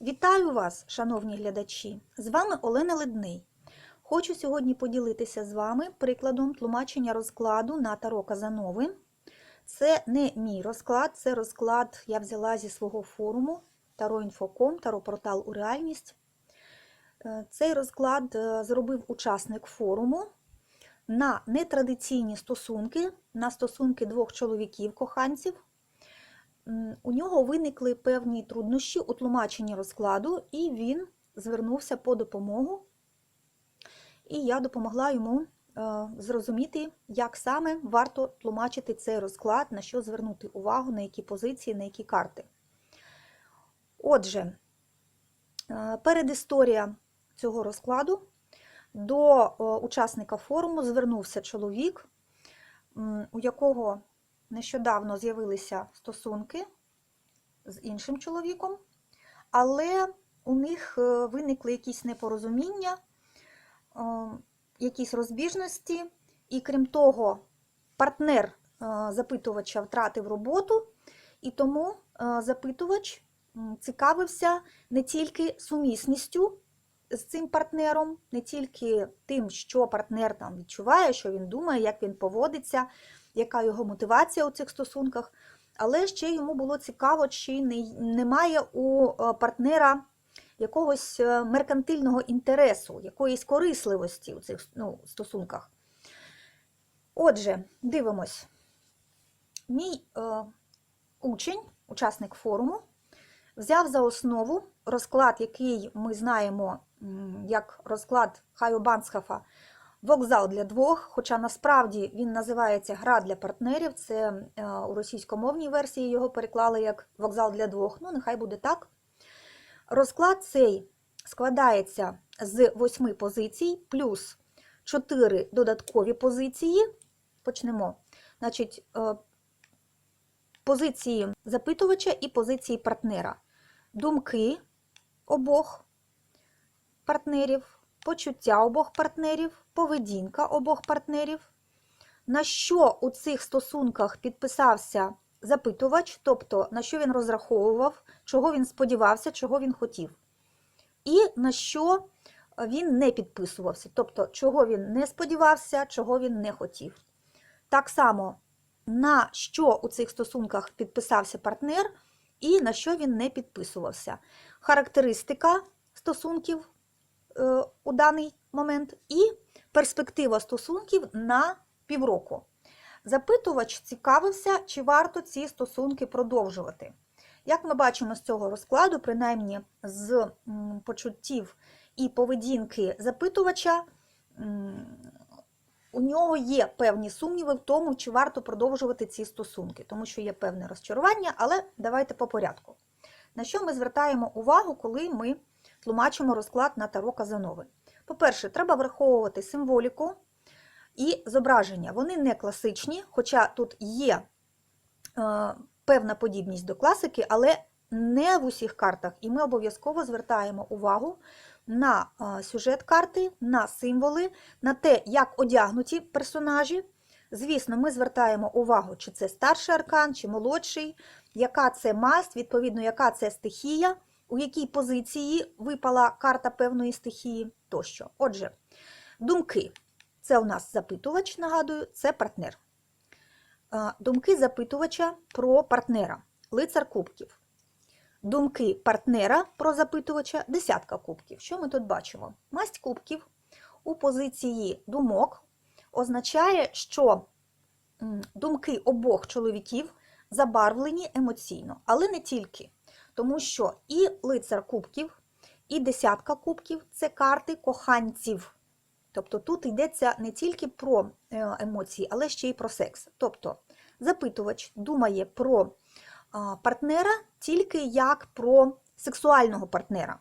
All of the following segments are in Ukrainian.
Вітаю вас, шановні глядачі! З вами Олена Ледний. Хочу сьогодні поділитися з вами прикладом тлумачення розкладу на Таро Казанови. Це не мій розклад, це розклад я взяла зі свого форуму Таро.Інфоком, Таро-портал у реальність. Е, Цей розклад е, зробив учасник форуму на нетрадиційні стосунки, на стосунки двох чоловіків-коханців. У нього виникли певні труднощі у тлумаченні розкладу, і він звернувся по допомогу. І я допомогла йому е, зрозуміти, як саме варто тлумачити цей розклад, на що звернути увагу, на які позиції, на які карти. Отже, е, передісторія цього розкладу. До е, учасника форуму звернувся чоловік, у якого нещодавно з'явилися стосунки з іншим чоловіком, але у них е, виникли якісь непорозуміння, е, якісь розбіжності, і крім того, партнер е, запитувача втратив роботу, і тому запитувач цікавився не тільки сумісністю з цим партнером, не тільки тим, що партнер там відчуває, що він думає, як він поводиться, яка його мотивація у цих стосунках, але ще йому було цікаво, чи не- немає у е, партнера якогось е, меркантильного інтересу, якоїсь корисливості у цих ну, стосунках. Отже, дивимось. Мій е, учень, учасник форуму, взяв за основу розклад, який ми знаємо як розклад Хайо Бансхафа Вокзал для двох, хоча насправді він називається Гра для партнерів. Це е, у російськомовній версії його переклали як вокзал для двох. Ну, нехай буде так. Розклад цей складається з восьми позицій, плюс 4 додаткові позиції. Почнемо. Значить, е, позиції запитувача і позиції партнера. Думки обох партнерів, почуття обох партнерів, поведінка обох партнерів, на що у цих стосунках підписався запитувач, тобто на що він розраховував, чого він сподівався, чого він хотів, і на що він не підписувався, тобто чого він не сподівався, чого він не хотів. Так само, на що у цих стосунках підписався партнер і на що він не підписувався. Характеристика стосунків е, у даний момент і перспектива стосунків на півроку. Запитувач цікавився, чи варто ці стосунки продовжувати. Як ми бачимо з цього розкладу, принаймні з почуттів і поведінки запитувача, у нього є певні сумніви в тому, чи варто продовжувати ці стосунки, тому що є певне розчарування, але давайте по порядку. На що ми звертаємо увагу, коли ми тлумачимо розклад на Таро Казанови? По-перше, треба враховувати символіку і зображення. Вони не класичні, хоча тут є е, певна подібність до класики, але не в усіх картах. І ми обов'язково звертаємо увагу на е, сюжет карти, на символи, на те, як одягнуті персонажі. Звісно, ми звертаємо увагу, чи це старший аркан, чи молодший, яка це масть, відповідно, яка це стихія, у якій позиції випала карта певної стихії тощо. Отже, думки. Це у нас запитувач, нагадую, це партнер. Думки запитувача про партнера, лицар кубків. Думки партнера про запитувача десятка кубків. Що ми тут бачимо? Масть кубків у позиції думок означає, що думки обох чоловіків забарвлені емоційно, але не тільки. Тому що і лицар кубків, і десятка кубків це карти коханців. Тобто тут йдеться не тільки про е, емоції, але ще й про секс. Тобто запитувач думає про партнера тільки як про сексуального партнера.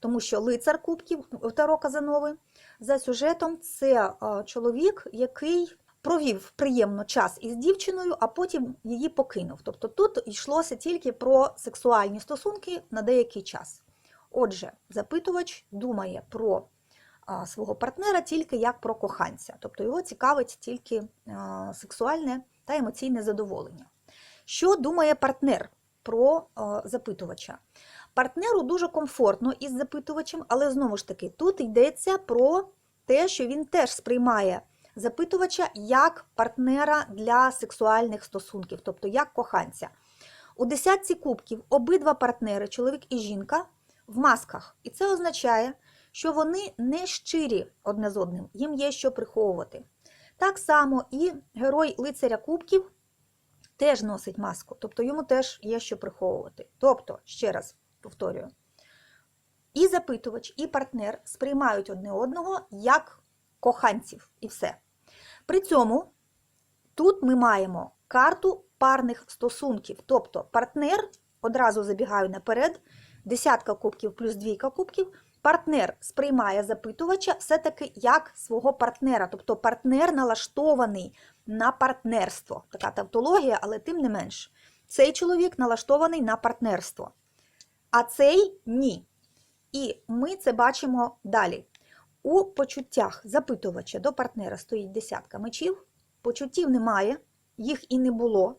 Тому що лицар кубків Таро Казанови за сюжетом це чоловік, який провів приємно час із дівчиною, а потім її покинув. Тобто тут йшлося тільки про сексуальні стосунки на деякий час. Отже, запитувач думає про свого партнера тільки як про коханця, тобто його цікавить тільки сексуальне та емоційне задоволення. Що думає партнер про запитувача? Партнеру дуже комфортно із запитувачем, але знову ж таки, тут йдеться про те, що він теж сприймає запитувача як партнера для сексуальних стосунків, тобто як коханця. У десятці кубків обидва партнери, чоловік і жінка, в масках. І це означає, що вони не щирі одне з одним, їм є що приховувати. Так само і герой лицаря кубків теж носить маску, тобто йому теж є що приховувати. Тобто, ще раз повторюю, і запитувач, і партнер сприймають одне одного як коханців, і все. При цьому тут ми маємо карту парних стосунків, тобто партнер, одразу забігаю наперед, десятка кубків плюс двійка кубків, партнер сприймає запитувача все-таки як свого партнера, тобто партнер налаштований на партнерство. Така тавтологія, але тим не менш. Цей чоловік налаштований на партнерство, а цей ні. І ми це бачимо далі. У почуттях запитувача до партнера стоїть десятка мечів, почуттів немає, їх і не було.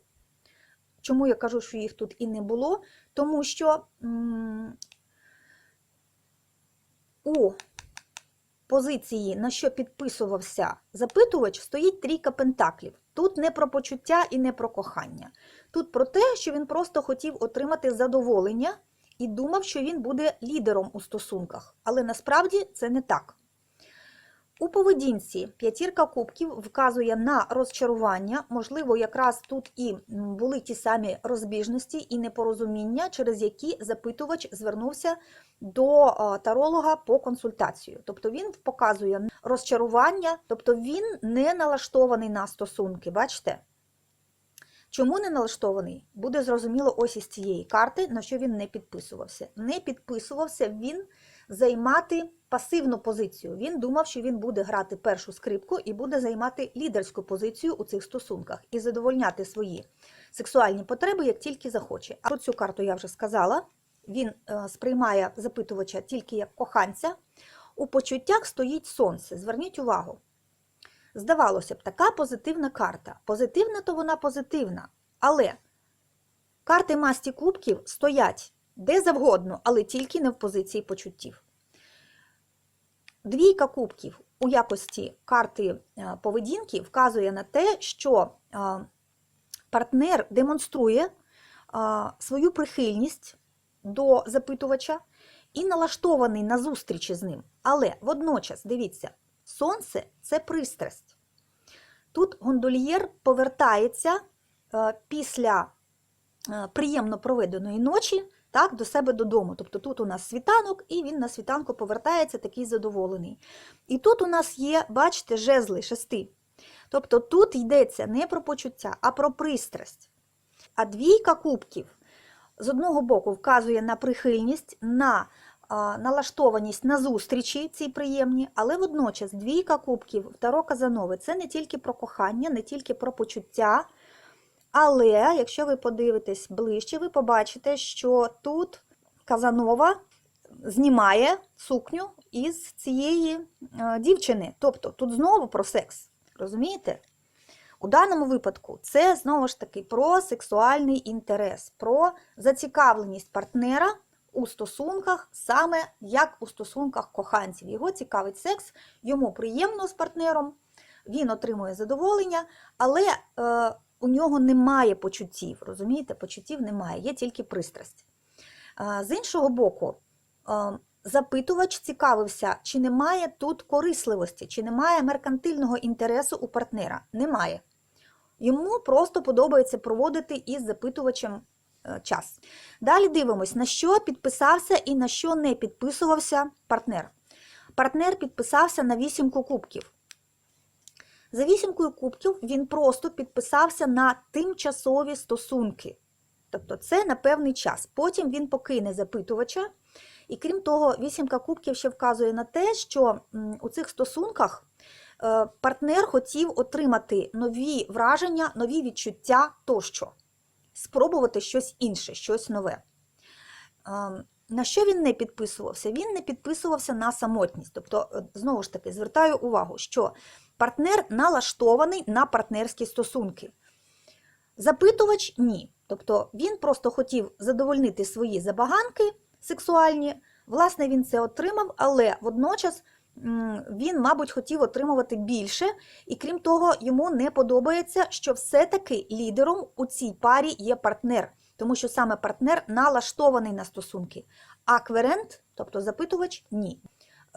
Чому я кажу, що їх тут і не було? Тому що у позиції, на що підписувався запитувач, стоїть трійка пентаклів. Тут не про почуття і не про кохання. Тут про те, що він просто хотів отримати задоволення і думав, що він буде лідером у стосунках. Але насправді це не так. У поведінці п'ятірка кубків вказує на розчарування, можливо, якраз тут і були ті самі розбіжності і непорозуміння, через які запитувач звернувся до таролога по консультацію. Тобто він показує розчарування, тобто він не налаштований на стосунки. Бачите? Чому не налаштований? Буде зрозуміло ось із цієї карти, на що він не підписувався. Не підписувався він займати пасивну позицію. Він думав, що він буде грати першу скрипку і буде займати лідерську позицію у цих стосунках і задовольняти свої сексуальні потреби, як тільки захоче. А про цю карту я вже сказала. Він е, сприймає запитувача тільки як коханця. У почуттях стоїть сонце. Зверніть увагу. Здавалося б, така позитивна карта. Позитивна, то вона позитивна. Але карти масті кубків стоять де завгодно, але тільки не в позиції почуттів. Двійка кубків у якості карти е, поведінки вказує на те, що е, партнер демонструє е, свою прихильність до запитувача і налаштований на зустрічі з ним. Але водночас, дивіться, сонце це пристрасть. Тут гондольєр повертається після приємно проведеної ночі так, до себе додому. Тобто тут у нас світанок, і він на світанку повертається такий задоволений. І тут у нас є, бачите, жезли шести. Тобто тут йдеться не про почуття, а про пристрасть. А двійка кубків з одного боку вказує на прихильність, на налаштованість на зустрічі ці приємні, але водночас двійка кубків Таро Казанови це не тільки про кохання, не тільки про почуття. Але якщо ви подивитесь ближче, ви побачите, що тут Казанова знімає сукню із цієї е, дівчини. Тобто тут знову про секс. Розумієте? У даному випадку це знову ж таки про сексуальний інтерес, про зацікавленість партнера у стосунках, саме як у стосунках коханців. Його цікавить секс, йому приємно з партнером, він отримує задоволення, але. У нього немає почуттів, розумієте, почуттів немає, є тільки пристрасть. З іншого боку, запитувач цікавився, чи немає тут корисливості, чи немає меркантильного інтересу у партнера. Немає. Йому просто подобається проводити із запитувачем е, час. Далі дивимось, на що підписався і на що не підписувався партнер. Партнер підписався на вісімку кубків. За вісімкою кубків він просто підписався на тимчасові стосунки. Тобто це на певний час. Потім він покине запитувача. І крім того, вісімка кубків ще вказує на те, що у цих стосунках е, партнер хотів отримати нові враження, нові відчуття тощо, спробувати щось інше, щось нове. Ем, на що він не підписувався? Він не підписувався на самотність. Тобто, е, знову ж таки, звертаю увагу, що партнер налаштований на партнерські стосунки. Запитувач ні. Тобто він просто хотів задовольнити свої забаганки, сексуальні. Власне, він це отримав, але водночас він, мабуть, хотів отримувати більше, і крім того, йому не подобається, що все-таки лідером у цій парі є партнер, тому що саме партнер налаштований на стосунки, а кверент, тобто запитувач, ні.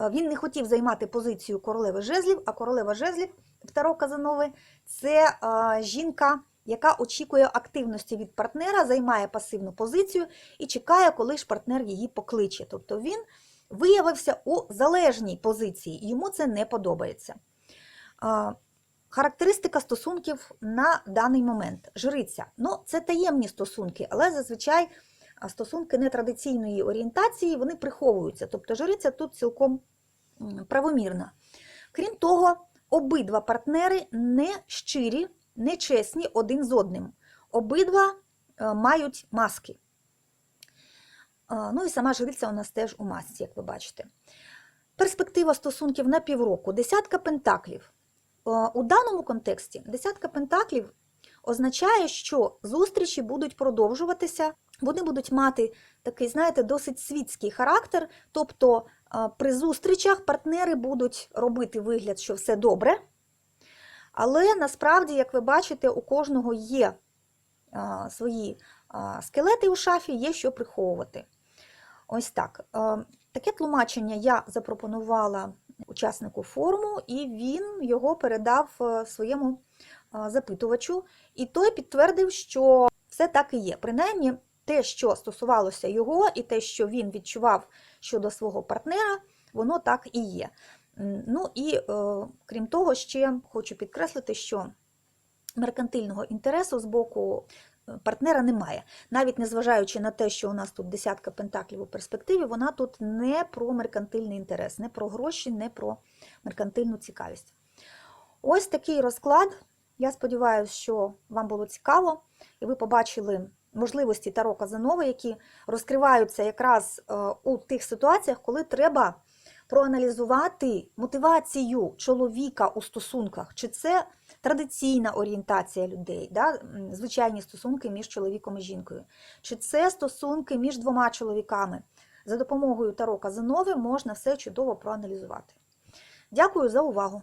Е, Він не хотів займати позицію королеви жезлів, а королева жезлів Таро Казанови це е, жінка, яка очікує активності від партнера, займає пасивну позицію і чекає, коли ж партнер її покличе. Тобто він виявився у залежній позиції, йому це не подобається. Е, Характеристика стосунків на даний момент. Жриця. Ну, це таємні стосунки, але зазвичай стосунки нетрадиційної орієнтації вони приховуються. Тобто жриця тут цілком правомірна. Крім того, обидва партнери не щирі, не чесні один з одним. Обидва е, мають маски. Е, Ну і сама жриця у нас теж у масці, як ви бачите. Перспектива стосунків на півроку. Десятка пентаклів. Е, У даному контексті десятка пентаклів означає, що зустрічі будуть продовжуватися, вони будуть мати такий, знаєте, досить світський характер. Тобто е, при зустрічах партнери будуть робити вигляд, що все добре. Але насправді, як ви бачите, у кожного є е, свої е, скелети у шафі, є що приховувати. Ось так. Таке тлумачення я запропонувала учаснику форуму, і він його передав своєму запитувачу. І той підтвердив, що все так і є. Принаймні, те, що стосувалося його, і те, що він відчував щодо свого партнера, воно так і є. Ну і е, крім того, ще хочу підкреслити, що меркантильного інтересу з боку е, партнера немає. Навіть незважаючи на те, що у нас тут десятка пентаклів у перспективі, вона тут не про меркантильний інтерес, не про гроші, не про меркантильну цікавість. Ось такий розклад. Я сподіваюся, що вам було цікаво, і ви побачили можливості Таро Казанова, які розкриваються якраз е, у тих ситуаціях, коли треба проаналізувати мотивацію чоловіка у стосунках, чи це традиційна орієнтація людей, да? звичайні стосунки між чоловіком і жінкою, чи це стосунки між двома чоловіками. За допомогою Таро Казанови можна все чудово проаналізувати. Дякую за увагу!